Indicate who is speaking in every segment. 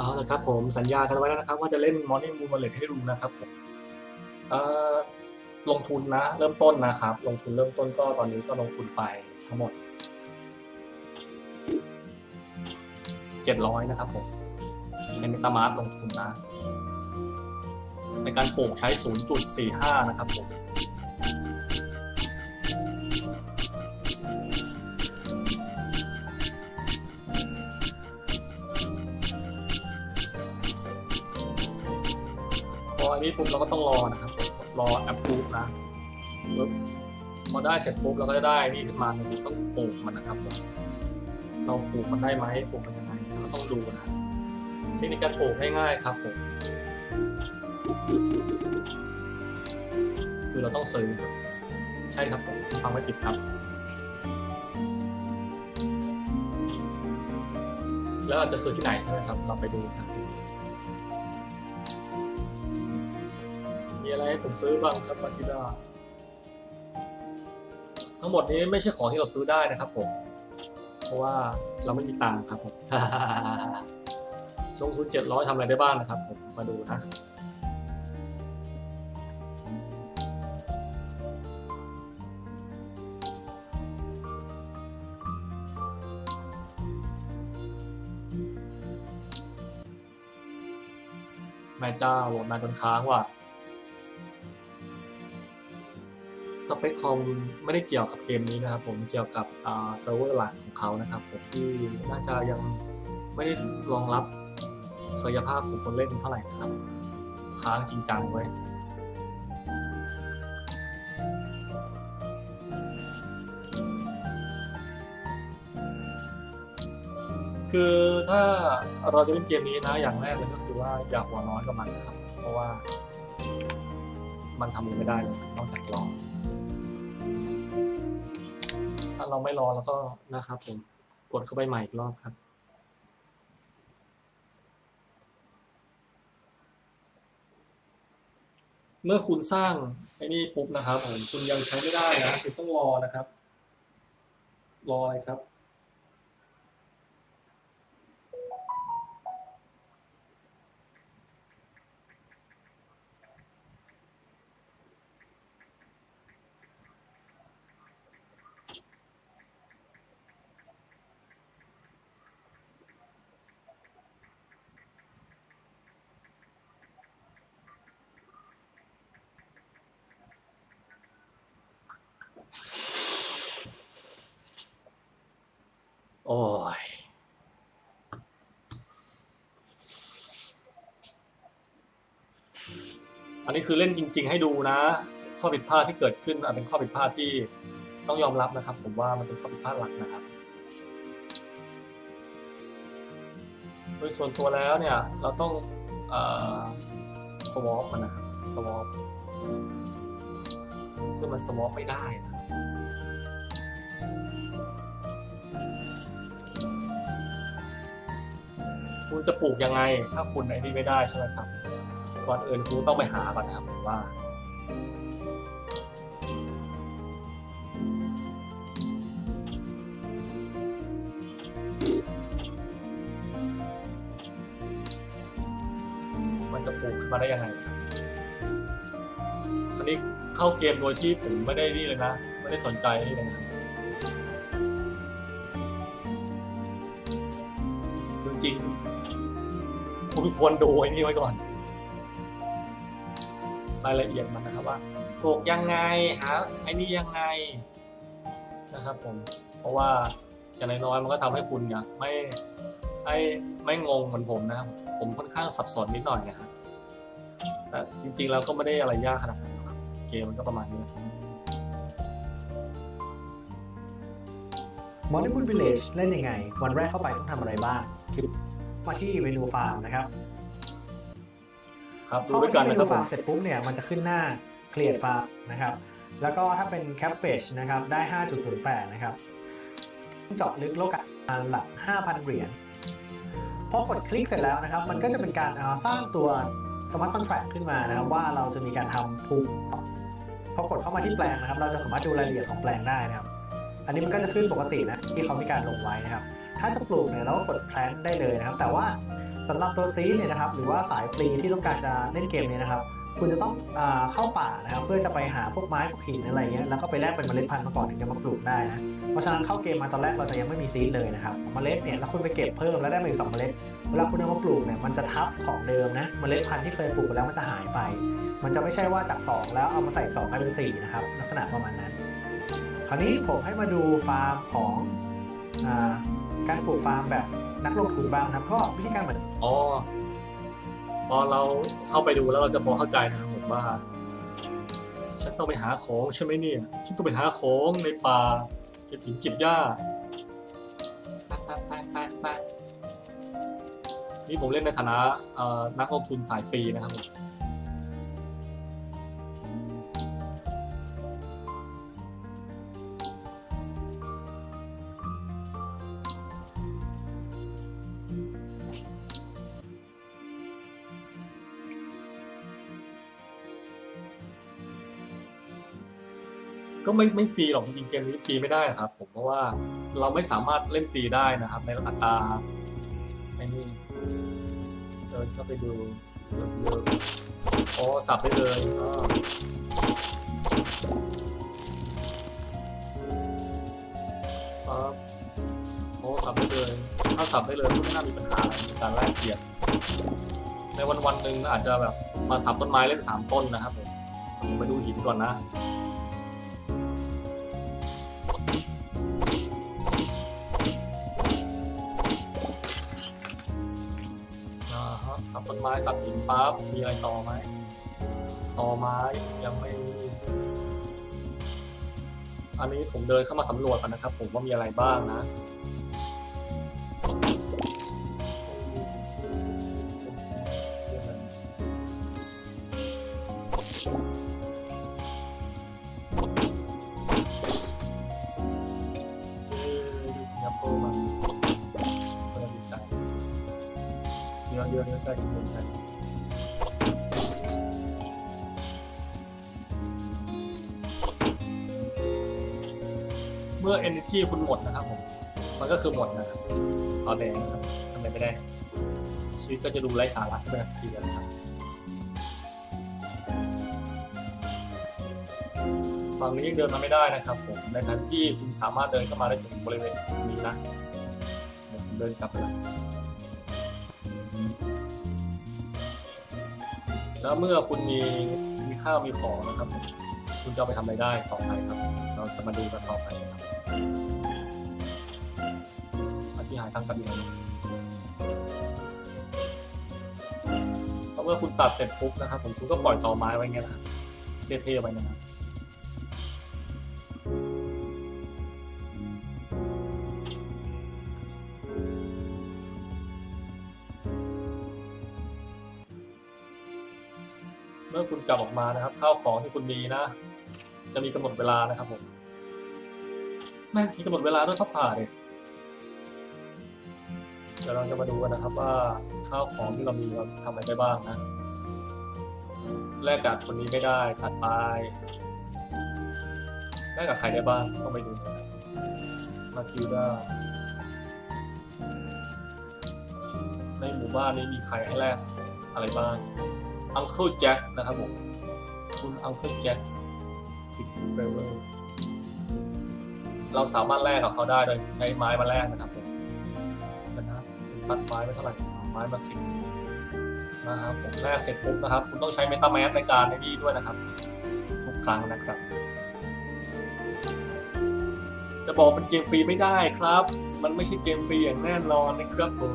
Speaker 1: เอาละครับผมสัญญากันไว้แล้วนะครับ ว่าจะเล่น Morning Moon Wallet ให้ดูนะครับผมลงทุนนะ เริ่มต้นนะครับ ลงทุนเริ่มต้นก็ตอนนี้ก็ลงทุนไปทั้งหมด 700 นะครับผมใช้เมตามาร์ลงทุนนะ ในการปลูกใช้ 0.45 นะครับผม นนี้ปุ๊บเราก็ต้องรอนะครับรอแอปพูฟนะปุ๊บพอได้เสร็จปุ๊บเราก็จะได้นี่ขึ้นมาเราต้องปลูกมันนะครับผมเราปลูกมันได้ไหมปลูกมันยังไงเราต้องดูนะเทคนิคการปลูกง่ายๆครับผมคือเราต้องซื้อครับใช่ครับผมฟังไม่ผิดครับ แล้วเราจะซื้อที่ไหนใช่ไหมครับ เราไปดูครับ ผมซื้อบ้างครับมาทิดาทั้งหมดนี้ไม่ใช่ของที่เราซื้อได้นะครับผม เพราะว่าเราไม่มีตังค์ครับผมลงทุน700ทำอะไรได้บ้างนะครับผมมาดูนะแม่เจ้าโหลดนาจนค้างว่ะ สเปคคอมไม่ได้เกี่ยวกับเกมนี้นะครับผมเกี่ยวกับเซิร์ฟเวอร์หลักของเขานะครับผมที่น่าจะยังไม่ได้รองรับศักยภาพของคนเล่นเท่าไหร่นะครับค้างจริงจังไว้คือถ้าเราจะเล่นเกมนี้นะอย่างแรกเลยก็คือว่าอย่าหัวร้อนกับมันนะครับ เพราะว่ามันทำอะไรไม่ได้เลยนอกจากรอถ้า เราไม่รอแล้วก็นะครับผมกดเข้าไปใหม่อีกรอบครับ เมื่อคุณสร้างไอ้นี่ปุ๊บนะครับผมคุณยังใช้ไม่ได้นะคุณต้องรอนะครับ รออะไรครับ โอ้ย อันนี้คือเล่นจริง ๆ ให้ดูนะ ข้อผิดพลาดที่เกิดขึ้นอาจเป็นข้อผิดพลาดที่ต้องยอมรับนะครับ ผมว่ามันเป็นข้อผิดพลาดหลักนะครับโดยส่วนตัวแล้วเนี่ยเราต้องเอ่อ swap มันนะ swap ซึ่งมัน swap ไม่ได้นะคุณจะปลูกยังไง ถ้าคุณไอ้นี่ไม่ได้ใช่ไหมครับ ก่อนอื่นคุณต้องไปหาก่อนนะครับผมว่ามันจะปลูกขึ้นมาได้ยังไงครับทีนี้เข้าเกมโดยที่ผมไม่ได้นี่เลยนะ ไม่ได้สนใจนี่เลยนะจริงๆคุณควรดูไอ้นี่ไว้ก่อน รายละเอียดมันนะครับว่าปลูกยังไงหาไอ้นี่ยังไงนะครับผมเพราะว่าอย่างน้อยๆมันก็ทำให้คุณเนี่ยไม่ไม่ไม่งงเหมือนผมนะครับผมค่อนข้างสับสนนิดหน่อยนะครับแต่จริงๆแล้วก็ไม่ได้อะไรยากขนาดนั้นครับเกมมันก็ประมาณนี้นะ
Speaker 2: มอนิ o ู Village เล่นยังไง วันแรกเข้าไปต้องทำอะไรบ้างคลิกมาที่เมนูฟาร์มนะครับ
Speaker 1: ครับดู
Speaker 2: เข้า
Speaker 1: ด้
Speaker 2: มา
Speaker 1: วยกัน
Speaker 2: ที่เม
Speaker 1: นะค
Speaker 2: นู
Speaker 1: รับผ
Speaker 2: ฟามร์มเสร็จปุ๊บเนี่ยมันจะขึ้นหน้า Create Farm นะครับ แล้วก็ถ้าเป็น Cap Page นะครับได้ 5.08 นะครับเจาะลึกโลกาหลัก 5,000 เหรียญพอกดคลิกเสร็จแล้วนะครับ มันก็จะเป็นการเอาสร้างตัว Smart Contract ขึ้นมานะครับ ว่าเราจะมีการทำภูมิพอกดเข้ามาที่แปลงนะครับ เราจะสามารถดูรายละเอียดของแปลงได้นะครับ อันนี้มันก็จะขึ้นปกตินะที่เขามีการลงไว้นะครับ ถ้าจะปลูกเนี่ยเราก็กด plant ได้เลยนะครับ แต่ว่า สำหรับตัวซีเนี่ยนะครับหรือว่าสายฟรีที่ต้องการจะเล่นเกมเนี้นะครับคุณจะต้องอเข้าป่านะครับเพื่อจะไปหาพวกไม้พวกหินอะไรเงี้ยแล้วก็ไปแลกเป็นเมล็ดพันธุ์มาก่อนถึงจะมาปลูกได้นะเพราะฉะนั้นเข้าเกมมาตอนแรกเราจะยังไม่มีซีดเลยนะครับเมล็ดเนี่ยแล้วคุณไปเก็บเพิ่มแล้วได้มาอีกสองเมล็ดเวลาคุณเอามาปลูกเนี่ยมันจะทับของเดิมนะเมล็ดพันธุ์ที่เคยปลูกไปแล้วมันจะหายไป มันจะไม่ใช่ว่าจาก 2 แล้วเอามาใส่2กลายเป็น4นะครับลักษณะประมาณนั้น คราวนี้ผมให้มาดูฟาร์มของอการปลูกฟาร์มแบบ นักลงทุนบ้างครับ ก็วิธีการเหมือน
Speaker 1: อ๋อพอเราเข้าไปดูแล้วเราจะพอเข้าใจนะครับผมว่า ฉันต้องไปหาของใช่ไหมเนี่ยฉันต้องไปหาของในป่าเก็บหินเก็บหญ้าไปไปไปไปไปนี่ผมเล่นในฐานะนักลงทุนสายฟรีนะครับผม ก็ไม่ไม่ฟรีหรอกจริงเกมนี้ฟรีไม่ได้ครับ ผมเพราะว่าเราไม่สามารถเล่นฟรีได้นะครับ ในอัตราไอ้นี่เดินเข้าไปดูเดินเดินอ๋อสับได้เลยอ่าครับโอ้สับได้เลย ถ้าสับได้เลยก็ไม่น่ามีปัญหาอะไรในการแลกเปลี่ยนในวันวันหนึ่งอาจจะแบบมาสับต้นไม้เล่นสามต้นนะครับผมผมไปดูหินก่อนนะ ไม้สับหินปั๊บมีอะไรต่อไหมต่อไม้ยังไม่มีอันนี้ผมเดินเข้ามาสำรวจกันนะครับ ผมว่ามีอะไรบ้างนะ เมื่อ energy คุณหมดนะครับผม มันก็คือหมดนะครับ เอาแดงนะครับทำไมไม่ได้ ชีวิตก็จะดูไร้สาระขึ้นไปทันทีเลยนะครับ ฝั่งนี้ยังเดินมาไม่ได้นะครับผม ในทันที่คุณสามารถเดินเข้ามาได้ถึงบริเวณนี้นะเดี๋ยวผมเดินกลับไปแล้วแล้วเมื่อคุณมีมีข้าวมีของนะครับ คุณจะไปทำอะไรได้ต่อไปครับ จะมาดูกันต่อไปครับอาชีพหายทางกันยังไงเพราะเมื่อคุณตัดเสร็จปุ๊บนะครับผมคุณก็ปล่อยต่อไม้ไว้เงี้ยนะครับเท่ๆไว้นะครับเมื่อคุณกลับออกมานะครับข้าวของที่คุณมีนะ จะมีกำหนดเวลานะครับผม แม่มีกำหนดเวลาด้วยทับผ่าเลยเดี๋ยวเราจะมาดูกันนะครับว่าข้าวของที่เรามีเราทำอะไรได้บ้างนะ แลกกับคนนี้ไม่ได้ถัดไปแลกกับใครได้บ้างต้องไปดูนะมาทิวด้าในหมู่บ้านนี้มีใครให้แลกอะไรบ้างอังเคิลแจ็คนะครับผม คุณอังเคิลแจ็คสิบเฟเวอร์ เราสามารถแลกกับเขาได้โดยใช้ไม้มาแลกนะครับผมนนะผมตัดไม้ไปเท่าไหร่ไม้มาสิบนะครับผมแลกเสร็จปุ๊บนะครับ คุณต้องใช้เมตาแมสในการในนี้ด้วยนะครับ ทุกครั้งนะครับ จะบอกเป็นเกมฟรีไม่ได้ครับ มันไม่ใช่เกมฟรีอย่างแน่นอนนะครับผม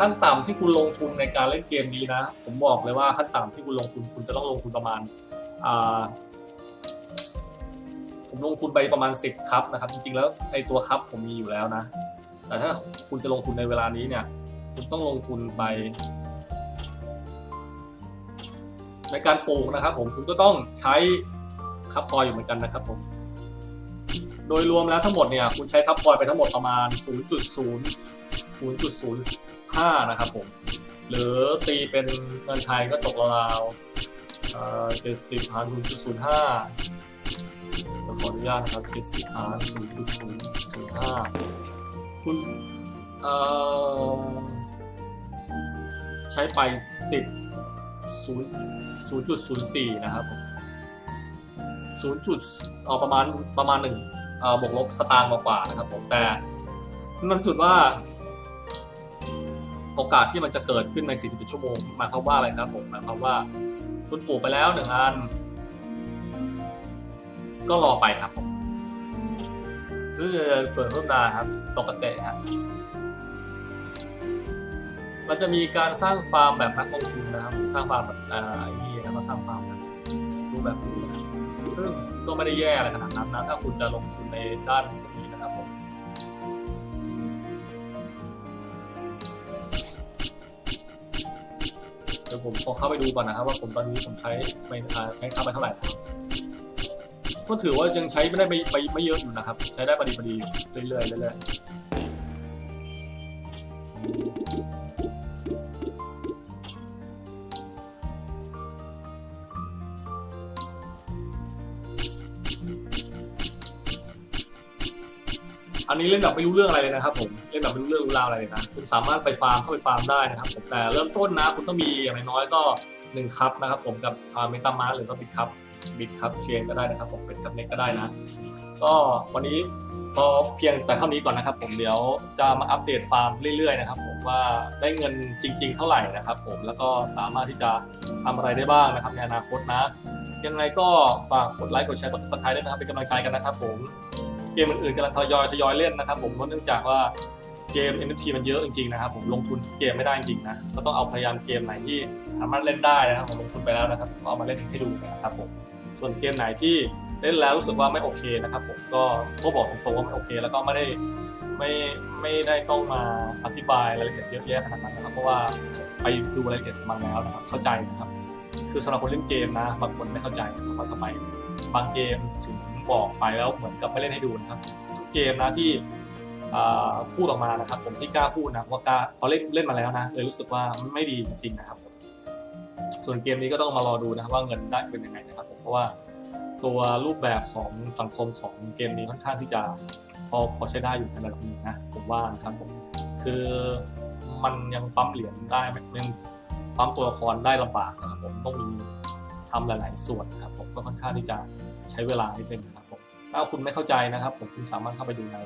Speaker 1: ขั้นต่ำที่คุณลงทุนในการเล่นเกมนี้นะ ผมบอกเลยว่าขั้นต่ำที่คุณลงทุนคุณจะต้องลงทุนประมาณผมลงทุนไปประมาณ 10ครับนะครับ จริงๆแล้วไอตัวครับผมมีอยู่แล้วนะ แต่ถ้าคุณจะลงทุนในเวลานี้เนี่ย คุณต้องลงทุนไป ในการปลูกนะครับ ผมคุณก็ต้องใช้ครับคอยอยู่เหมือนกันนะครับผมโดยรวมแล้วทั้งหมดเนี่ย คุณใช้ครับคอยไปทั้งหมดประมาณ 0.0 0.05 นะครับผม หรือตีเป็นเงินไทยก็ตกราวๆเจ็ดสิบหาร0.05ขออนุญาตนะครับ70หาร0.0คุณเอ่อใช้ไปสิบศูนย์ศูนะครับศูนย์จุดเออประมาณประมาณหนึ่งเอ่อบวกลบสตางค์กว่าๆนะครับผมแต่มันสุดว่า โอกาสที่มันจะเกิดขึ้นใน 41 ชั่วโมงหมายความว่าอะไรครับผมหมายความว่า คุณปลูกไปแล้วหนึ่งอัน ก็รอไปครับผมคือเปิดเพิ่มนาครับปกติครับมันจะมีการสร้างฟาร์มแบบนักลงทุนนะครับ สร้างฟาร์มแบบเอ่อไอ้นี่แล้วก็สร้างฟาร์มรูปแบบนี้นะครับซึ่งก็ไม่ได้แย่อะไรขนาดนั้นนะถ้าคุณจะลงทุนในด้าน ยวผมขอเข้าไปดูก่อนนะครับ ว่าผมตอนนี้ผมใช้ไปใช้ค่าไปเท่าไหร่นะครับก็ถือว่ายังใช้ไม่ได้ไม่ไม่ไม่เยอะอยู่นะครับ ใช้ได้พอดีพอดีเรื่อยๆเรื่อยๆอันนี้เล่นแบบไม่รู้เรื่องอะไรเลยนะครับผม เล่นแบบไม่รู้เรื่องรู้ราวอะไรเลยนะคุณสามารถไปฟาร์มเข้าไปฟาร์มได้นะครับผมแต่เริ่มต้นนะคุณต้องมีอย่างน้อยก็หนึ่งคัพนะครับผมกับเมตามาหรือก็บิตคัพบิตคัพเชนก็ได้นะครับผมเป็นคัพเน็กก็ได้นะ ก็วันนี้พอเพียงแต่เท่านี้ก่อนนะครับ ผมเดี๋ยวจะมาอัปเดตฟาร์มเรื่อยๆนะครับผมว่าได้เงินจริง ๆ เท่าไหร่นะครับ ผมแล้วก็สามารถที่จะทำอะไรได้บ้างนะครับในอนาคตนะ ยังไงก็ฝากกดไลค์กดแชร์กดซับสไครต์ด้วยนะครับเป็นกำลังใจกันนะครับ ผมเกมอื่นๆกำลังทยอยทยอยเล่นนะครับ ผมเพราะเนื่องจากว่า เกม NFT มันเยอะจริงๆนะครับผมลงทุนเกมไม่ได้จริงนะก็ต้องเอาพยายามเกมไหนที่สามารถเล่นได้นะครับผมลงทุนไปแล้วนะครับก็เอามาเล่นให้ดูนะครับผมส่วนเกมไหนที่เล่นแล้วรู้สึกว่าไม่โอเคนะครับผมก็ก็บอกตรงๆว่าไม่โอเค แล้วก็ไม่ได้ไม่ไม่ได้ต้องมาอธิบายรายละเอียดเยอะแยะขนาดนั้นนะครับเพราะว่าไปดูรายละเอียดมาแล้วนะครับเข้าใจนะครับ คือสำหรับคนเล่นเกมนะบางคนไม่เข้าใจนะครับว่าทำไมบางเกมถึงบอกไปแล้วเหมือนกับไม่เล่นให้ดูนะครับทุกเกมนะที่ พูดออกมานะครับ ผมที่กล้าพูดนะว่ากล้าพอเล่นเล่นมาแล้วนะเลยรู้สึกว่าไม่ดีจริงๆนะครับ ส่วนเกมนี้ก็ต้องมารอดูนะว่าเงินน่าจะเป็นยังไงนะครับผมเพราะว่าตัวรูปแบบของสังคมของเกมนี้ค่อนข้างที่จะพอพอใช้ได้อยู่ในระดับหนึ่งนะผมว่านะครับผมคือมันยังปั๊มเหรียญได้ยังปั๊มตัวละครได้ลำบากนะครับผมต้องมีทำหลาย ๆ ส่วนนะครับผมก็ค่อนข้างที่จะใช้เวลานิดนึงนะครับผมถ้าคุณไม่เข้าใจนะครับ ผมคุณสามารถเข้าไปดูใน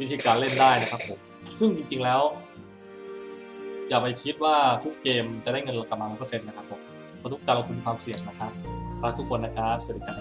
Speaker 1: วิธีการเล่นได้นะครับผมซึ่งจริงๆแล้ว อย่าไปคิดว่าทุกเกมจะได้เงินกลับมา100%นะครับผมเพราะทุกการลงทุนมีความเสี่ยงนะครับรักทุกคนนะครับสวัสดีครับ